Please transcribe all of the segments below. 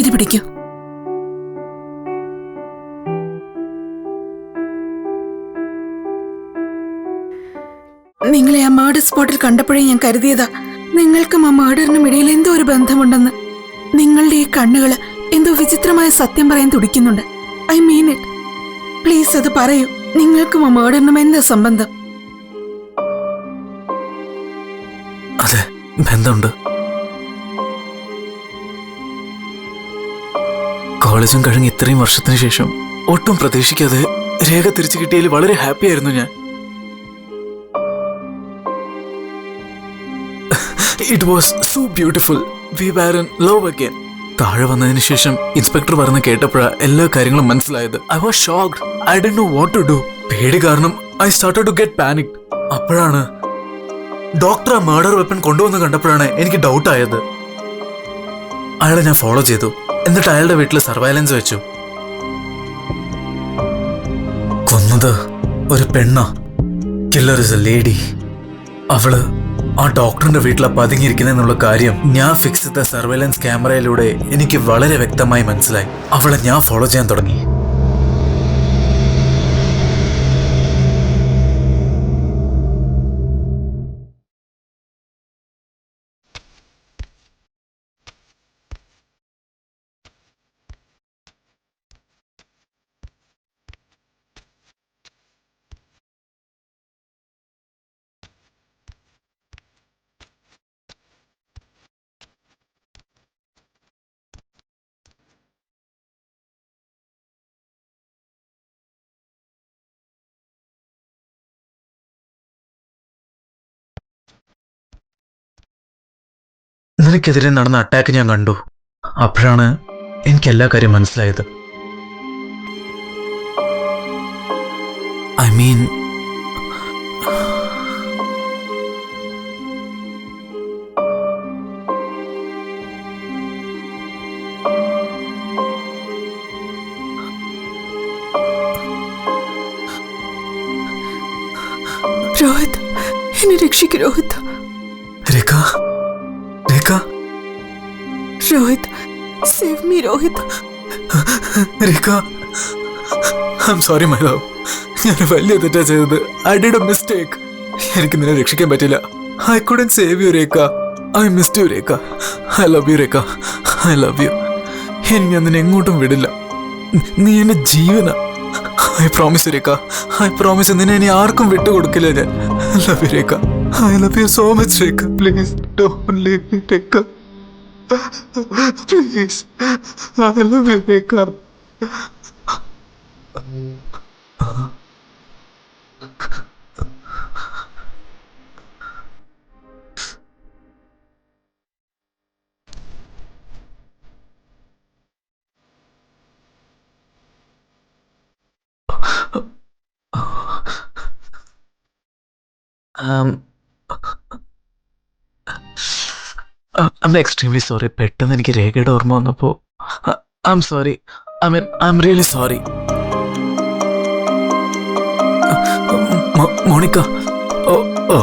ഇത് പിടിക്കൂ. നിങ്ങളെ ആ മേഡർ സ്പോട്ടിൽ കണ്ടപ്പോഴേ ഞാൻ കരുതിയതാ നിങ്ങൾക്കും ആ മേഡറിനും ഇടയിൽ എന്തോ ഒരു ബന്ധമുണ്ടെന്ന്. നിങ്ങളുടെ ഈ കണ്ണുകൾ എന്തോ വിചിത്രമായ സത്യം പറയാൻ തുടിക്കുന്നുണ്ട്. ഐ മീൻ ഇറ്റ് പ്ലീസ് അത് പറയൂ നിങ്ങൾക്കും ആ മേഡറിനും എന്താ സംബന്ധം? അതെ ബന്ധമുണ്ട്. കോളേജും കഴിഞ്ഞ് ഇത്രയും വർഷത്തിന് ശേഷം ഒട്ടും പ്രതീക്ഷിക്കാതെ രേഖ തിരിച്ചു കിട്ടിയതിൽ വളരെ ഹാപ്പി ആയിരുന്നു ഞാൻ. It was so beautiful we were in love again താഴെ വന്നതിന് ശേഷം ഇൻസ്പെക്ടർ പറഞ്ഞ് കേട്ടപ്പോഴാണ് എല്ലാ കാര്യങ്ങളും മനസ്സിലായത്. ഐ വാസ് ഷോക്ഡ് ഐ ഡോ നോ വാട്ട് ടു ഡു പേടി കാരണം I start to get panic അപ്പോഴാണ് ഡോക്ടർ ആ മേർഡർ വെപ്പൺ കൊണ്ടുവന്ന് കണ്ടപ്പോഴാണ് എനിക്ക് ഡൗട്ട് ആയത്. അയാളെ ഞാൻ ഫോളോ ചെയ്തു. എന്നിട്ട് അയാളുടെ വീട്ടിൽ സർവൈലൻസ് വെച്ചു. കൊന്നത് ഒരു പെണ്ണ. കില്ലർ ഇസ് എ ലേഡി അവൾ ആ ഡോക്ടറിന്റെ വീട്ടിലെ പതുങ്ങിയിരിക്കുന്നെന്നുള്ള കാര്യം ഞാൻ ഫിക്സ് ചെയ്ത സർവൈലൻസ് ക്യാമറയിലൂടെ എനിക്ക് വളരെ വ്യക്തമായി മനസ്സിലായി. അവളെ ഞാൻ ഫോളോ ചെയ്യാൻ തുടങ്ങി. നിനക്കെതിരെ നടന്ന അറ്റാക്ക് ഞാൻ കണ്ടു. അപ്പോഴാണ് എനിക്ക് എല്ലാ കാര്യം മനസ്സിലായത്. I mean Rohit Rekha I sorry my love ഞാൻ വലിയ തെറ്റാ ചെയ്തത്. ഐ ഡിഡ് എ മിസ്റ്റേക്ക് എനിക്ക് നിന്നെ രക്ഷിക്കാൻ പറ്റില്ല. I couldn't save you Rekha. I missed you Rekha. I love you Rekha. I love you ഇനി ഞാൻ നിന്നെ എങ്ങോട്ടും വിടില്ല. നീ എന്റെ ജീവന. I promise Rekha. I promise നിന്നെ ഇനി ആർക്കും വിട്ടുകൊടുക്കില്ല ഞാൻ. Love you Rekha. I love you so much Rekha. Please don't leave Rekha. Please I love you Rekha Um, I'm extremely sorry പെട്ടെന്ന് എനിക്ക് രേഖയുടെ ഓർമ്മ വന്നപ്പോൾ I'm sorry I mean I'm really sorry Monica. Oh.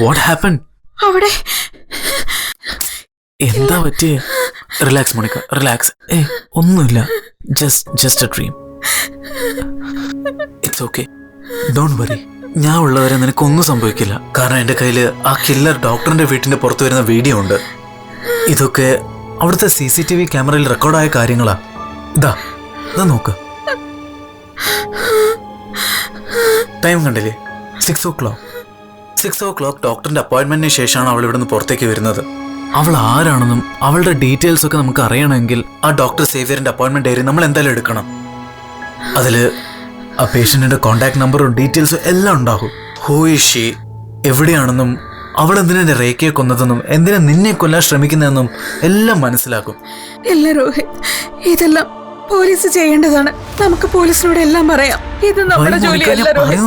What happen അവിടെ. എന്താ പറ്റിയ? Relax Monica. Relax ഏ ഒന്നുമില്ല. Just just a dream it's okay don't worry ഞാൻ ഉള്ളവരെ നിനക്കൊന്നും സംഭവിക്കില്ല. കാരണം എന്റെ കയ്യിൽ ആ കില്ലർ ഡോക്ടറിന്റെ വീട്ടിന്റെ പുറത്ത് വരുന്ന വീഡിയോ ഉണ്ട്. ഇതൊക്കെ അവിടുത്തെ സി സി ടി വി ക്യാമറയിൽ റെക്കോർഡായ കാര്യങ്ങളാ. ഇതാ ഇതാ നോക്ക്. ടൈം കണ്ടില്ലേ? Six o'clock six o'clock ഡോക്ടറിന്റെ അപ്പോയിന്റ്മെന്റിന് ശേഷമാണ് അവൾ ഇവിടുന്ന് പുറത്തേക്ക് വരുന്നത്. അവൾ ആരാണെന്നും അവളുടെ ഡീറ്റെയിൽസ് ഒക്കെ നമുക്ക് അറിയണമെങ്കിൽ ആ ഡോക്ടർ സേവിയറിന്റെ അപ്പോയിന്റ്മെന്റ് ഡയറി നമ്മൾ എന്തായാലും എടുക്കണം. അതിൽ ആ പേഷ്യന്റിന്റെ കോണ്ടാക്ട് നമ്പറും ഡീറ്റെയിൽസും എല്ലാം ഉണ്ടാകും. ഹൂ ഇസ് ഷീ എവിടെയാണെന്നും അവൾ എന്തിനാ രേഖയെ കൊന്നതെന്നും എന്തിനാ നിന്നെ കൊല്ലാൻ ശ്രമിക്കുന്നതെന്നും എല്ലാം മനസ്സിലാക്കും ഇതെല്ലാം പോലീസ് ചെയ്യേണ്ടതാണ്. നമുക്ക് പോലീസിനോട് എല്ലാം പറയാം. ഇത് നമ്മുടെ ജോലിയല്ല രോഹിത്.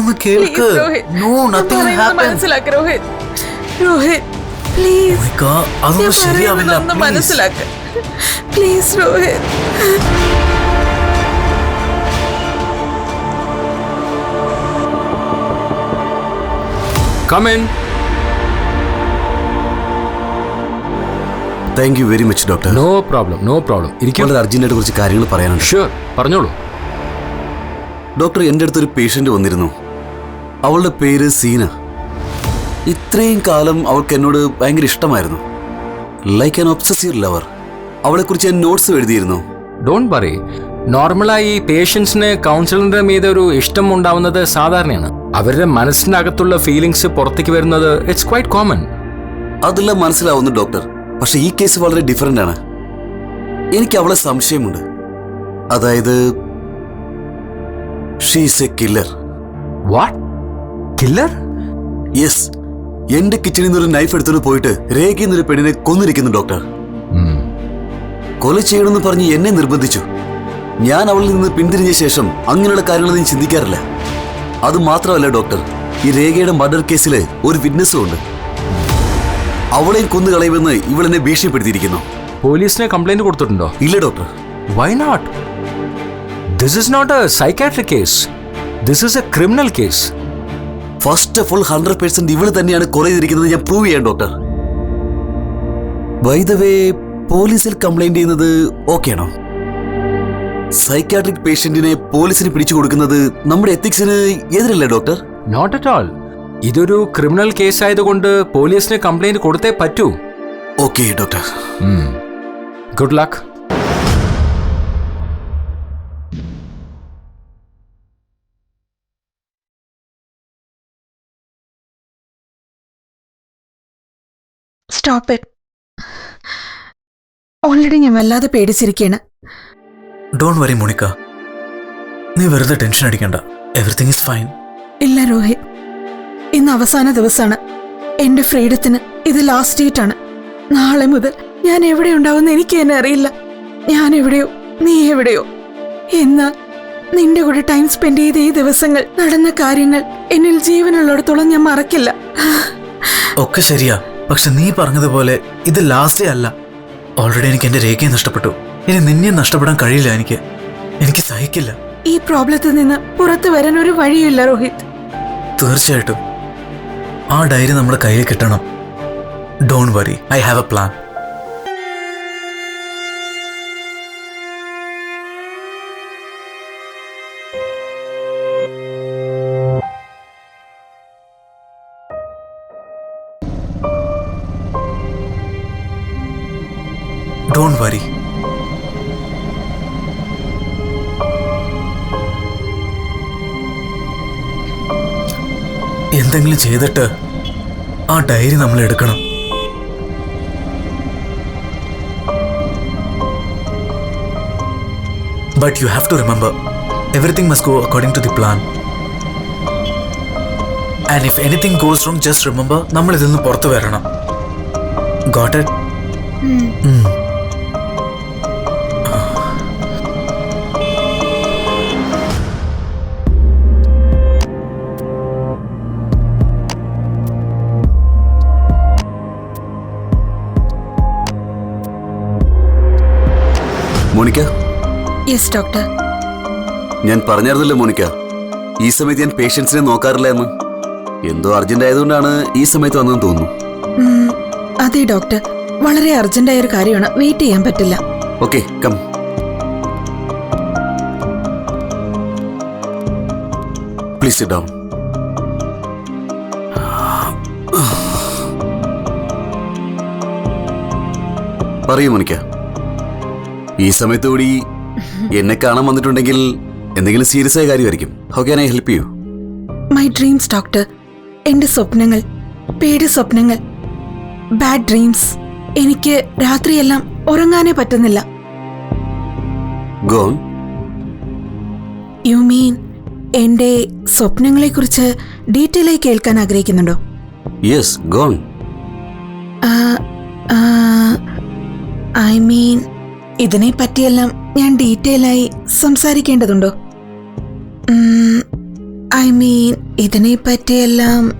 ഞാൻ. മനസ്സിലാക്ക് രോഹിത്. രോഹിത് പ്ലീസ് മോനിക്ക, അതൊന്നും ശരിയാവില്ല. മനസ്സിലാക്ക്. Please Rohit. Come in thank you very much doctor no problem no problem എനിക്ക് വളരെ അർജന്റായിട്ട് കുറച്ച് കാര്യങ്ങൾ പറയാനുണ്ട്. ഷുവർ പറഞ്ഞോളൂ. ഡോക്ടർ എന്റെ അടുത്തൊരു പേഷ്യന്റ് വന്നിരുന്നു. അവളുടെ പേര് സീന. ഇത്രയും കാലം അവൾക്ക് എന്നോട് ഭയങ്കര ഇഷ്ടമായിരുന്നു. ലൈക്ക് ആൻ ഒബ്സസീവ് ലവർ അവളെക്കുറിച്ച് ഞാൻ നോട്ട്സ് എഴുതിയിരുന്നു. ഡോണ്ട് വറി നോർമലായി പേഷ്യൻസിന് കൗൺസിലറിന്റെ മീതെ ഒരു ഇഷ്ടം ഉണ്ടാവുന്നത് സാധാരണയാണ്. അവരുടെ മനസ്സിനകത്തുള്ള ഫീലിങ്സ് പുറത്തേക്ക് വരുന്നത് ഇറ്റ്സ് ക്വൈറ്റ് കോമൺ അതെല്ലാം മനസ്സിലാവുന്നു ഡോക്ടർ പക്ഷെ ഈ കേസ് വളരെ ഡിഫറെന്റ് ആണ്. എനിക്ക് അവളെ സംശയമുണ്ട്. അതായത് she's a killer what killer yes എന്റെ കിച്ചണിൽ നിന്ന് ഒരു നൈഫ് എടുത്തോണ്ട് പോയിട്ട് രേഖയിൽ നിന്നൊരു പെണ്ണിനെ കൊന്നിരിക്കുന്നു ഡോക്ടർ കൊല ചെയ്യണമെന്ന് പറഞ്ഞ് എന്നെ നിർബന്ധിച്ചു. ഞാൻ അവളിൽ നിന്ന് പിന്തിരിഞ്ഞ ശേഷം അങ്ങനെയുള്ള കാര്യങ്ങളൊന്നും ചിന്തിക്കാറില്ല. അത് മാത്രമല്ല ഡോക്ടർ ഈ രേഖയുടെ മർഡർ കേസിൽ ഒരു വിറ്റ്നസ്സും ഉണ്ട്. അവളെയും കൊന്നു കളയുമെന്ന് ഇവളെന്നെ ഭീഷണിപ്പെടുത്തിയിരിക്കുന്നു. പോലീസിനെ കംപ്ലൈന്റ് കൊടുത്തിട്ടുണ്ടോ? ഇല്ല doctor. Why not this is not a psychiatric case this is a criminal case first of all hundred percent ഇവൾ തന്നെയാണ് കൊല ചെയ്തിരിക്കുന്നത് ഞാൻ പ്രൂവ് ചെയ്യാം ഡോക്ടർ. വൈ ദ വേ പോലീസിൽ കംപ്ലൈന്റ് ചെയ്യുന്നത് ഓക്കെ ആണോ? സൈക്കാട്രിക് പേഷ്യന്റിനെ പോലീസിന് പിടിച്ചു കൊടുക്കുന്നത് നമ്മുടെ എത്തിക്സിന് എതിരല്ലേ ഡോക്ടർ? നോട്ട് അറ്റ് ഓൾ ഇതൊരു ക്രിമിനൽ കേസ് ആയതുകൊണ്ട് പോലീസിന് കംപ്ലൈന്റ് കൊടുത്തേ പറ്റൂ. Okay doctor good luck stop it already ഞാൻ വല്ലാതെ പേടിച്ചിരിക്കുകയാണ് ഡോൺ വറി മോണിക്ക. നീ വെറുതെ ടെൻഷൻ അടിക്കണ്ട. എവറിത്തിങ് ഇസ് ഫൈൻ ഇല്ല രോഹിത്. ഇന്ന് അവസാന ദിവസമാണ്. എന്റെ ഫ്രീഡത്തിന് ഇത് ലാസ്റ്റ് ഡേറ്റ് ആണ്. നാളെ മുതൽ ഞാൻ എവിടെ ഉണ്ടാവുമെന്ന് എനിക്ക് തന്നെ അറിയില്ല. ഞാൻ എവിടെയോ നീ എവിടെയോ. എന്നാൽ നിന്റെ കൂടെ ടൈം സ്പെൻഡ് ചെയ്ത ഈ ദിവസങ്ങൾ നടന്ന കാര്യങ്ങൾ എന്നിൽ ജീവനുള്ളിടത്തോളം ഞാൻ മറക്കില്ല. ഒക്കെ ശരിയാ. പക്ഷെ നീ പറഞ്ഞതുപോലെ ഇത് ലാസ്റ്റ് അല്ല. ഓൾറെഡി എനിക്ക് എന്റെ രേഖയെ നഷ്ടപ്പെട്ടു. ഇനി നിന്നെ നഷ്ടപ്പെടാൻ കഴിയില്ല എനിക്ക്. എനിക്ക് സഹിക്കില്ല. ഈ പ്രോബ്ലത്തിൽ നിന്ന് പുറത്തു വരാൻ ഒരു വഴിയില്ല രോഹിത്. തീർച്ചയായിട്ടും. ആ ഡയറി നമ്മുടെ കയ്യിൽ കിട്ടണം. Don't worry I have a plan don't worry എന്തെങ്കിലും ചെയ്തിട്ട് ആ ഡയറി നമ്മൾ എടുക്കണം. But you have to remember everything must go according to the plan and if anything goes wrong just remember നമ്മൾ ഇതിൽ നിന്ന് പുറത്തു വരണം. Got it Monica yes doctor ഞാൻ പറഞ്ഞായിരുന്നല്ലോ മോണിക്ക ഈ സമയത്ത് ഞാൻ പേഷ്യൻസിനെ നോക്കാറില്ല എന്ന്. എന്തോ അർജന്റ് ആയതുകൊണ്ടാണ് ഈ സമയത്ത് വന്നതെന്ന് തോന്നുന്നു. അതെ ഡോക്ടർ വളരെ അർജന്റായ ഒരു കാര്യമാണ്. വെയിറ്റ് ചെയ്യാൻ പറ്റില്ല. ഓക്കെ കം പ്ലീസ് ഡൗൺ പറയൂ മോനിക്ക. ഈ സമയത്ത് കൂടി എന്നെ കാണാൻ വന്നിട്ടുണ്ടെങ്കിൽ എന്തെങ്കിലും സീരിയസ് ആയ കാര്യമായിരിക്കും. How can I help you my dreams doctor എന്റെ സ്വപ്നങ്ങൾ പേടി സ്വപ്നങ്ങൾ ബാഡ് ഡ്രീംസ് എനിക്ക് രാത്രിയെല്ലാം ഉറങ്ങാനേ പറ്റുന്നില്ല. ഗോൺ യു മീൻ എന്റെ സ്വപ്നങ്ങളെക്കുറിച്ച് ഡീറ്റെയിൽ ആയി കേൾക്കാൻ ആഗ്രഹിക്കുന്നുണ്ടോ? യെസ് ഗോൺ ഐ മീൻ ഇതിനെ പറ്റിയെല്ലാം ഞാൻ ഡീറ്റെയിൽ ആയി സംസാരിക്കേണ്ടതുണ്ടോ ഐ മീൻ ഇതിനെ പറ്റിയെല്ലാം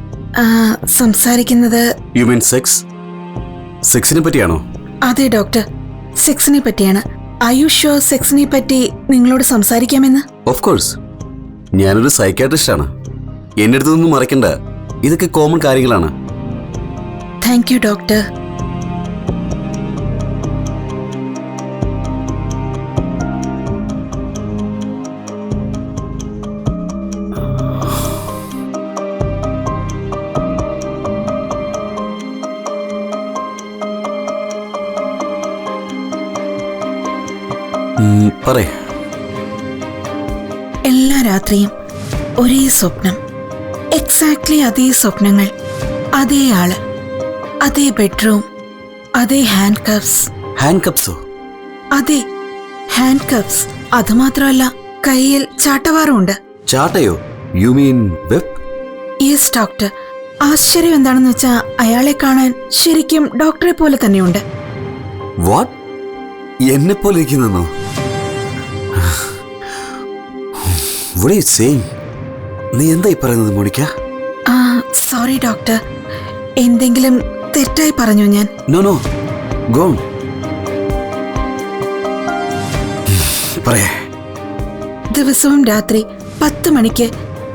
സംസാരിക്കുന്നത് യു മീൻ സെക്സ് സെക്സിനെ പറ്റിയാണോ? അതെ ഡോക്ടർ. സെക്സിനെ പറ്റിയാണ്. ആയുഷോ സെക്സിനെ പറ്റി നിങ്ങളോട് സംസാരിക്കാമെന്ന്? ഓഫ് കോഴ്സ് ഞാനൊരു സൈക്കാട്രിസ്റ്റ് ആണ്. എന്റെ അടുത്തൊന്നും മറക്കണ്ട. ഇതൊക്കെ കോമൺ കാര്യങ്ങളാണ്. Thank you doctor. പറയ്. എല്ലാ രാത്രിയും ഒരേ സ്വപ്നം. എക്സാക്ട്ലി അതേ സ്വപ്നങ്ങൾ അതേ ആൾ അതേ ബെഡ്റൂം അതേ ഹാൻഡ് കപ്സ് ഹാൻഡ് കപ്സോ അതെ ഹാൻഡ് കപ്സ് അത് മാത്രമല്ല കയ്യിൽ ചാട്ടവാറുമുണ്ട് ചാട്ടയോ? You mean whip yes doctor ആശ്ചര്യം എന്താണെന്ന് വെച്ചാൽ അയാളെ കാണാൻ ശരിക്കും ഡോക്ടറെ പോലെ തന്നെയുണ്ട്. വാട്ട് എന്നെ പോലെ ഇരിക്കുന്നോ സേയിങ് നീ എന്തായി പറയുന്നത് മോണിക്ക? ആ സോറി ഡോക്ടർ എന്തെങ്കിലും തെറ്റായി പറഞ്ഞു ഞാൻ? നോ നോ ഗോൺ പറയേ. ദിവസവും രാത്രി പത്ത് മണിക്ക്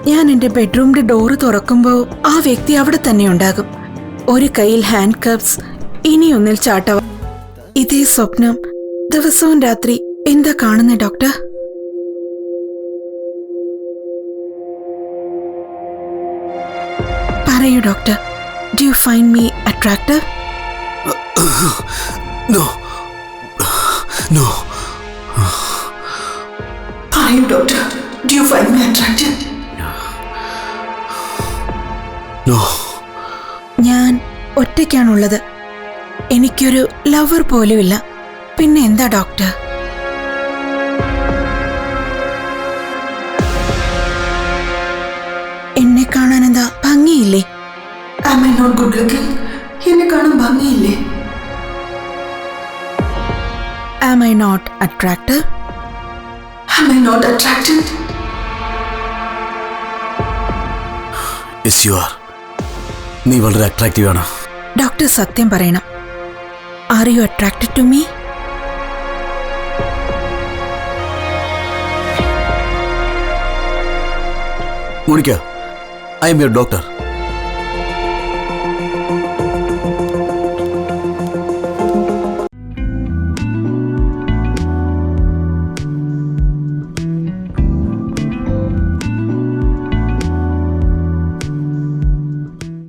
ഞാൻ എന്റെ ബെഡ്റൂമിന്റെ ഡോറ് തുറക്കുമ്പോൾ ആ വ്യക്തി അവിടെ തന്നെ ഉണ്ടാകും. ഒരു കയ്യിൽ ഹാൻഡ് കപ്സ് ഇനിയൊന്നിൽ ചാട്ടവ ഇതേ സ്വപ്നം ദിവസവും രാത്രി എന്താ കാണുന്നത് ഡോക്ടർ പറയൂ doctor do you find me attractive no no പറയൂ doctor do you find me attractive no ഞാൻ ഒറ്റയ്ക്കാണുള്ളത്. എനിക്കൊരു ലവർ പോലുമില്ല. പിന്നെ എന്താ ഡോക്ടർ എന്നെ കാണാൻ എന്താ ഭംഗിയില്ലേ? നോട്ട് ഗുഡ് ലുക്കിംഗ് എന്നെ കാണാൻ ഭംഗിയില്ലേ? Am I not attractive am I not attractive? Yes you are നീ വളരെ അട്രാക്റ്റീവ് ആണ്. ഡോക്ടർ സത്യം പറയണം. Are you attracted to me Monica I'm your doctor